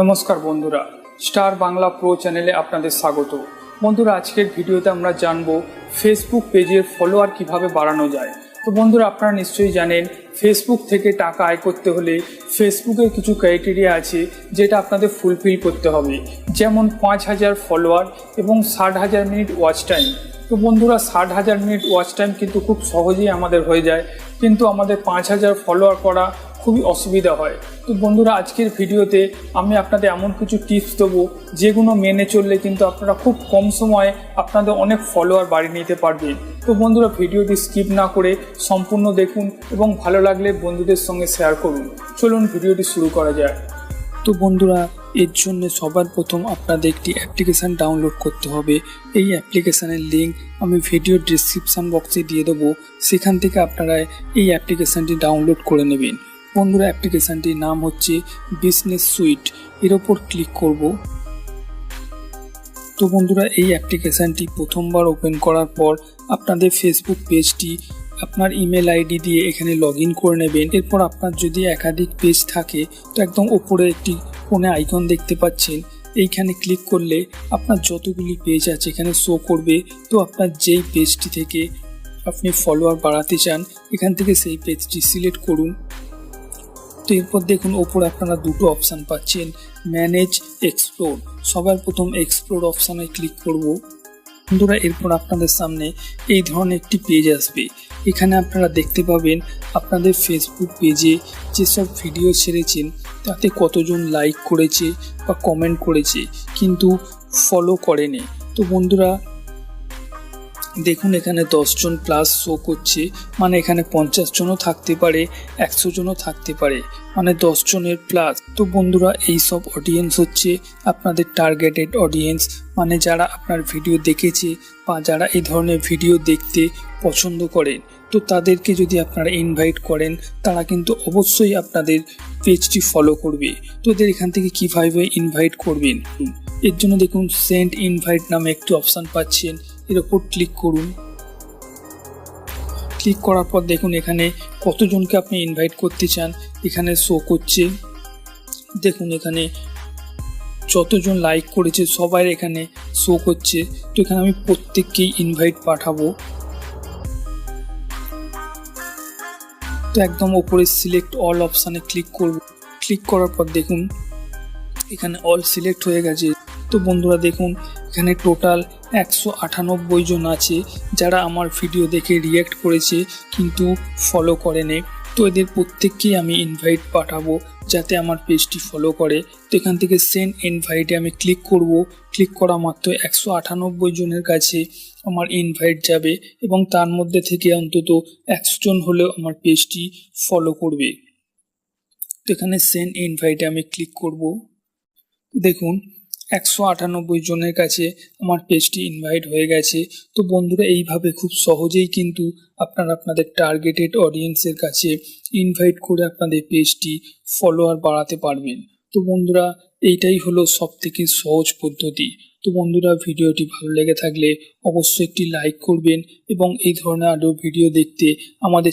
নমস্কার বন্ধুরা, star Bangla pro চ্যানেলে আপনাদের স্বাগত। বন্ধুরা, আজকের ভিডিওতে আমরা জানব ফেসবুক পেজের ফলোয়ার কীভাবে বাড়ানো যায়। তো বন্ধুরা, আপনারা নিশ্চয়ই জানেন, ফেসবুক থেকে টাকা আয় করতে হলে ফেসবুকের কিছু ক্রাইটেরিয়া আছে, যেটা আপনাদের ফুলফিল করতে হবে। যেমন পাঁচ হাজার ফলোয়ার এবং ষাট হাজার মিনিট ওয়াচ টাইম। তো বন্ধুরা, ষাট হাজার মিনিট ওয়াচ টাইম কিন্তু খুব সহজেই আমাদের হয়ে যায়। কিন্তু আমাদের পাঁচ হাজার ফলোয়ার করা খুবই অসুবিধা হয়। তো বন্ধুরা, আজকের ভিডিওতে আমি আপনাদের এমন কিছু টিপস দেবো, যেগুলো মেনে চললে কিন্তু আপনারা খুব কম সময়ে আপনাদের অনেক ফলোয়ার বাড়িয়ে নিতে পারবেন। তো বন্ধুরা, ভিডিওটি স্কিপ না করে সম্পূর্ণ দেখুন এবং ভালো লাগলে বন্ধুদের সঙ্গে শেয়ার করুন। চলুন ভিডিওটি শুরু করা যায় তো বন্ধুরা, এর জন্য সবার প্রথম আপনাদের একটি অ্যাপ্লিকেশান ডাউনলোড করতে হবে। এই অ্যাপ্লিকেশানের লিঙ্ক আমি ভিডিও ডিসক্রিপশান বক্সে দিয়ে দেবো। সেখান থেকে আপনারা এই অ্যাপ্লিকেশানটি ডাউনলোড করে নেবেন। বন্ধুরা অ্যাপ্লিকেশানটির নাম হচ্ছে বিজনেস সুইট এর ওপর ক্লিক করব। তো বন্ধুরা, এই অ্যাপ্লিকেশানটি প্রথমবার ওপেন করার পর আপনাদের ফেসবুক পেজটি আপনার ইমেল আইডি দিয়ে এখানে লগ ইন করে নেবেন। এরপর আপনার যদি একাধিক পেজ থাকে, তো একদম ওপরে একটি কোণে আইকন দেখতে পাচ্ছেন। এইখানে ক্লিক করলে আপনার যতগুলি পেজ আছে এখানে শো করবে। তো আপনার যেই পেজটি থেকে আপনি ফলোয়ার বাড়াতে চান, এখান থেকে সেই পেজটি সিলেক্ট করুন। তো এরপর দেখুন ওপরে আপনারা দুটো অপশান পাচ্ছেন ম্যানেজ এক্সপ্লোর সবার প্রথম এক্সপ্লোর অপশানে ক্লিক করব। বন্ধুরা, এরপর আপনাদের সামনে এই ধরনের একটি পেজ আসবে। এখানে আপনারা দেখতে পাবেন আপনাদের ফেসবুক পেজে যেসব ভিডিও ছেড়েছেন, তাতে কতজন লাইক করেছে বা কমেন্ট করেছে, কিন্তু ফলো করেনি। তো বন্ধুরা দেখুন, এখানে দশজন প্লাস শো করছে। মানে এখানে পঞ্চাশ জনও থাকতে পারে, একশো জনও থাকতে পারে। মানে দশ জনের প্লাস তো বন্ধুরা, এই সব অডিয়েন্স হচ্ছে আপনাদের টার্গেটেড অডিয়েন্স মানে যারা আপনার ভিডিও দেখেছে বা যারা এই ধরনের ভিডিও দেখতে পছন্দ করেন, তো তাদেরকে যদি আপনারা ইনভাইট করেন, তারা কিন্তু অবশ্যই আপনাদের পেজটি ফলো করবে। তো ওদের এখান থেকে কীভাবে ইনভাইট করবেন? এর জন্য দেখুন সেন্ট ইনভাইট নামে একটি অপশান পাচ্ছেন। এর ওপর ক্লিক করুন। ক্লিক করার পর দেখুন এখানে কতজনকে আপনি ইনভাইট করতে চান, এখানে শো করছে। দেখুন এখানে যতজন লাইক করেছে সবাই এখানে শো করছে। তো এখানে আমি প্রত্যেককেই ইনভাইট পাঠাবো। তো একদম ওপরে সিলেক্ট অল অপশানে ক্লিক করব। ক্লিক করার পর দেখুন, এখানে অল সিলেক্ট হয়ে গেছে। তো বন্ধুরা দেখুন, এখানে টোটাল একশো আটানব্বই জন আছে যারা আমার ভিডিও দেখে রিয়্যাক্ট করেছে কিন্তু ফলো করেনি। তো এদের প্রত্যেককেই আমি ইনভাইট পাঠাবো যাতে আমার পেজটি ফলো করে। তো এখান থেকে সেন্ড ইনভাইটে আমি ক্লিক করব। ক্লিক করা মাত্র একশো আটানব্বই জনের কাছে আমার ইনভাইট যাবে এবং তার মধ্যে থেকে অন্তত একশো জন হলেও আমার পেজটি ফলো করবে। তো এখানে সেন্ড ইনভাইটে আমি ক্লিক করব। দেখুন একশো আটানব্বই জনের কাছে আমার পেজটি ইনভাইট হয়ে গেছে। তো বন্ধুরা, এইভাবে খুব সহজেই কিন্তু আপনারা আপনাদের টার্গেটেড অডিয়েন্সের কাছে ইনভাইট করে আপনাদের পেজটি ফলোয়ার বাড়াতে পারবেন। তো বন্ধুরা, এইটাই হলো সব থেকে সহজ পদ্ধতি। তো বন্ধুরা, ভিডিওটি ভালো লেগে থাকলে অবশ্যই একটি লাইক করবেন এবং এই ধরনের আরও ভিডিও দেখতে আমাদের